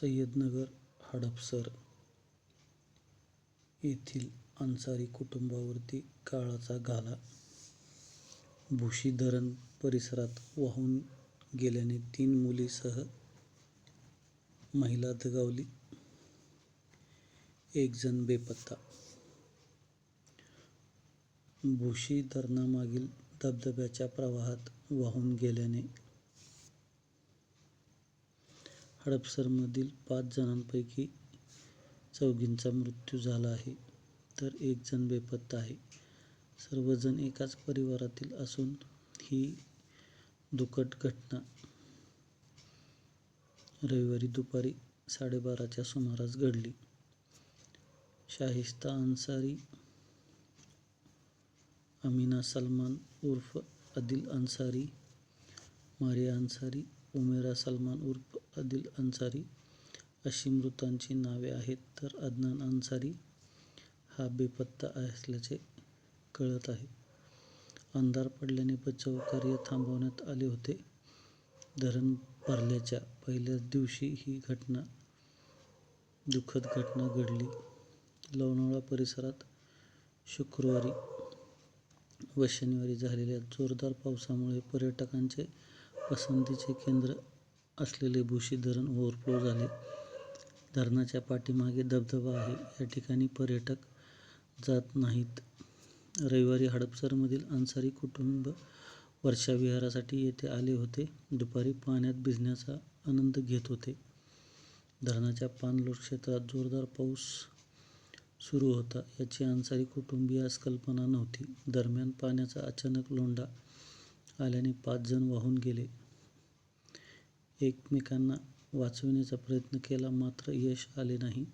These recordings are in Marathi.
सय्यदनगर हडपसर येथील अन्सारी कुटुंबावरती काळाचा घाला. भुशी धरण परिसरात वाहून गेल्याने तीन मुलीसह महिला दगावली, एक जण बेपत्ता. भुशी धरणामागील धबधब्याच्या प्रवाहात वाहून गेल्याने हडपसरमधील पाच जणांपैकी चौघींचा मृत्यू झाला आहे, तर एक जण बेपत्ता आहे. सर्वजण एकाच परिवारातील असून ही दुखट घटना रविवारी दुपारी साडेबाराच्या सुमारास घडली. शाहिस्ता अन्सारी, अमिना सलमान उर्फ आदिल अन्सारी, मारिया अन्सारी, उमेरा सलमान उर्फ आदिल अन्सारी अशी मृतांची नावे आहेत तर अदनान अन्सारी हा बेपत्ता असल्याचे कळत आहे. अंधार पडल्याने बचाव कार्य थांबवण्यात आले होते. धरण भरल्याच्या पहिल्याच दिवशी ही घटना दुःखद घटना घडली. लोणावळा परिसरात शुक्रवारी व शनिवारी झालेल्या जोरदार पावसामुळे पर्यटकांचे पसंतीचे केंद्र असलेले भुशी धरण ओव्हरफ्लो झाले. धरणाच्या पाठीमागे धबधबा आहे. या ठिकाणी पर्यटक जात नाहीत. रविवारी हडपसरमधील अन्सारी कुटुंब वर्षाविहारासाठी येथे आले होते. दुपारी पाण्यात भिजण्याचा आनंद घेत होते. धरणाच्या पाणलोट क्षेत्रात जोरदार पाऊस सुरू होता याची अन्सारी कुटुंबीयास कल्पना नव्हती. दरम्यान पाण्याचा अचानक लोंढा आल्याने पाच जण वाहून गेले. एकमेकांना वाचविण्याचा प्रयत्न केला मात्र यश आले नाही.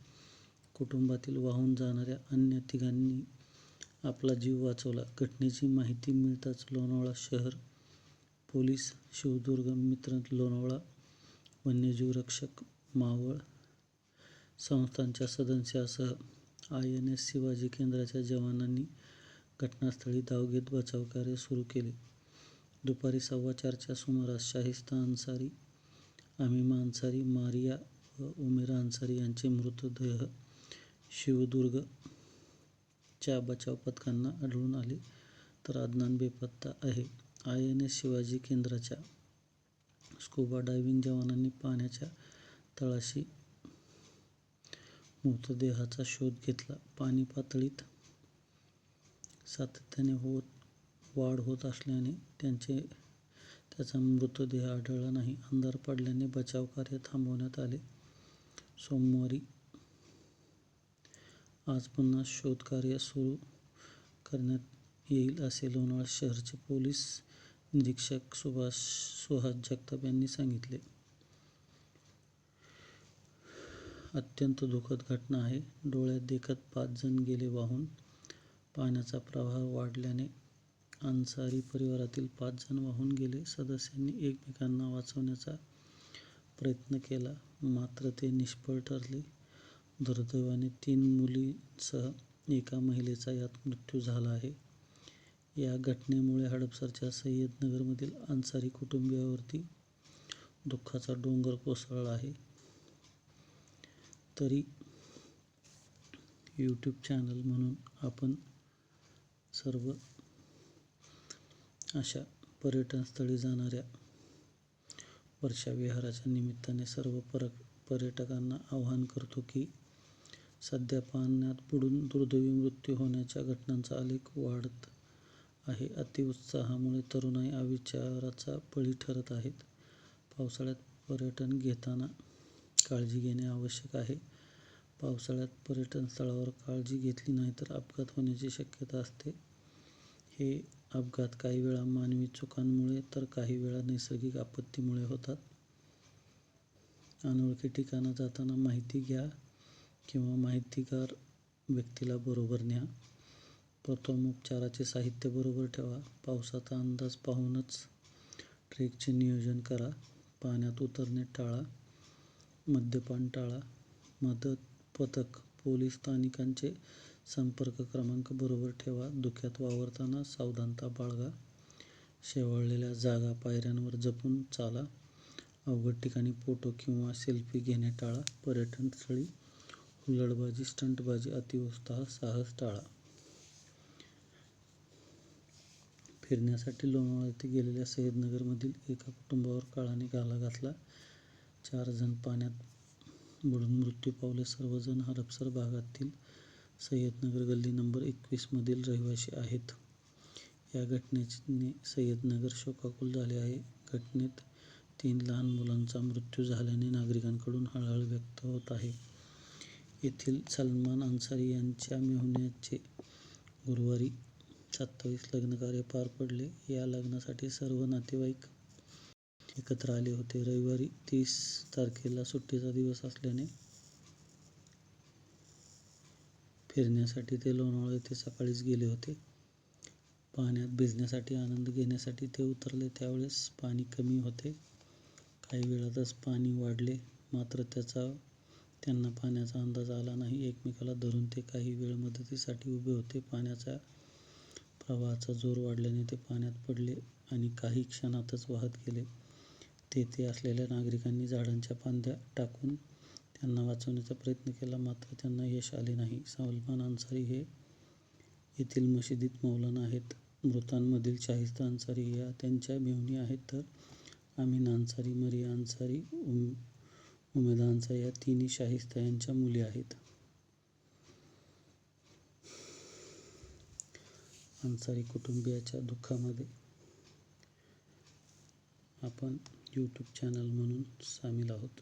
कुटुंबातील वाहून जाणाऱ्या अन्य तिघांनी आपला जीव वाचवला. घटनेची माहिती मिळताच लोणावळा शहर पोलीस, शिवदुर्ग मित्र लोणावळा, वन्यजीव रक्षक, मावळ संस्थांच्या सदस्यांसह आयएनएस शिवाजी केंद्राच्या जवानांनी घटनास्थळी धाव घेत बचावकार्य सुरू केले. दुपारी सव्वा चारच्या सुमारास शाहिस्ता अन्सारी, अमिना अन्सारी, मारिया व उमेरा अन्सारी यांचे मृतदेह शिवदुर्गच्या बचाव पथकांना आढळून आले तर अदनान बेपत्ता आहे. आय एन एस शिवाजी केंद्राच्या स्कुबा डायव्हिंग जवानांनी पाण्याच्या तळाशी मृतदेहाचा शोध घेतला. पाणी पातळीत सातत्याने होत वाढ होत असल्याने त्यांचे त्याचा मृतदेह आढळला नाही. अंधार पडल्याने बचावकार्य थांबवण्यात आले. सोमवारी आज पुन्हा शोधकार्य सुरू करण्यात येईल असे लोणावळा शहरचे पोलीस निरीक्षक सुभाष सुहास जगताप यांनी सांगितले. अत्यंत दुःखद घटना आहे. डोळ्यात देखत पाच जण गेले वाहून पाण्याचा प्रवाह वाढल्याने अन्सारी परिवारातील पाच जण वाहून गेले. सदस्यांनी एकमेकांना वाचवण्याचा प्रयत्न केला मात्र ते निष्फळ ठरले. दुर्दैवाने तीन मुलींसह एका महिलेचा यात मृत्यू झाला आहे. या घटनेमुळे हडपसरच्या सय्यदनगरमधील अन्सारी कुटुंबियावरती दुःखाचा डोंगर कोसळला आहे. तरी यूट्यूब चॅनल म्हणून आपण सर्व अशा पर्यटनस्थळी जाणाऱ्या वर्षाविहाराच्या निमित्ताने सर्व पर्यटकांना आवाहन करतो की सध्या पाण्यात बुडून दुर्दैवी मृत्यू होण्याच्या घटनांचा आलेख वाढत आहे. अतिउत्साहामुळे तरुणाई अविचाराचा बळी ठरत आहेत. पावसाळ्यात पर्यटन घेताना काळजी घेणे आवश्यक आहे. पावसाळ्यात पर्यटनस्थळावर काळजी घेतली नाही तर अपघात होण्याची शक्यता असते. हे अपघात काही वेळा मानवी चुकांमुळे तर काही वेळा नैसर्गिक आपत्तीमुळे होतात. अनोळखी ठिकाणं जाताना माहिती घ्या किंवा माहितीगार व्यक्तीला बरोबर न्या. प्रथमोपचाराचे साहित्य बरोबर ठेवा. पावसाचा अंदाज पाहूनच ट्रेकचे नियोजन करा. पाण्यात उतरणे टाळा. मद्यपान टाळा. मदत पथक, पोलीस स्थानिकांचे संपर्क क्रमांक बरोबर ठेवा. धुक्यात वावरताना सावधानता बाळगा. शेवाळलेल्या जागा, पायऱ्यांवर जपून चाला. अवघड ठिकाणी फोटो किंवा सेल्फी घेणे टाळा पर्यटनस्थळी हुल्लडबाजी स्टंटबाजी अतिउत्साह साहस टाळा फिरण्यासाठी लोणावळा येथे गेलेल्या सह्याद्रीनगरमधील एका कुटुंबावर काळाने घाला घातला चार जण पाण्यात बुडून मृत्यू पावले सर्वजण हडपसर भागातील सय्यदनगर गल्ली नंबर एकवीसमधील रहिवासी आहेत. या घटनेने सय्यदनगर शोकाकुल झाले आहे. घटनेत तीन लहान मुलांचा मृत्यू झाल्याने नागरिकांकडून हळहळ व्यक्त होत आहे. येथील सलमान अन्सारी यांच्या मेहुण्याचे गुरुवारी सत्तावीस लग्नकार्य पार पडले. या लग्नासाठी सर्व नातेवाईक एकत्र आले होते. रविवारी तीस तारखेला सुट्टीचा दिवस असल्याने फिरण्यासाठी ते लोणावळा येथे सकाळीच गेले होते. पाण्यात भिजण्यासाठी आनंद घेण्यासाठी ते उतरले. त्यावेळेस पाणी कमी होते. काही वेळातच पाणी वाढले. मात्र त्याचा त्यांना पाण्याचा अंदाज आला नाही. एकमेकाला धरून ते काही वेळ मदतीसाठी उभे होते. पाण्याचा प्रवाहाचा जोर वाढल्याने ते पाण्यात पडले आणि काही क्षणातच वाहत गेले. तेथे असलेल्या नागरिकांनी झाडांच्या फांद्या टाकून त्यांना वाचवण्याचा प्रयत्न केला मात्र त्यांना यश आले नाही. सलमान अन्सारी हे येथील मशिदीत मौलाना आहेत. मृतांमधील शाहिस्ता अन्सारी या त्यांच्या मेहुणी आहेत तर आमीन अन्सारी मरिया अन्सारी उम उमेदा अन्सारी या तिन्ही शाहिस्ता यांच्या मुली आहेत. अन्सारी कुटुंबियाच्या दुःखामध्ये आपण यूट्यूब चॅनल म्हणून सामील आहोत.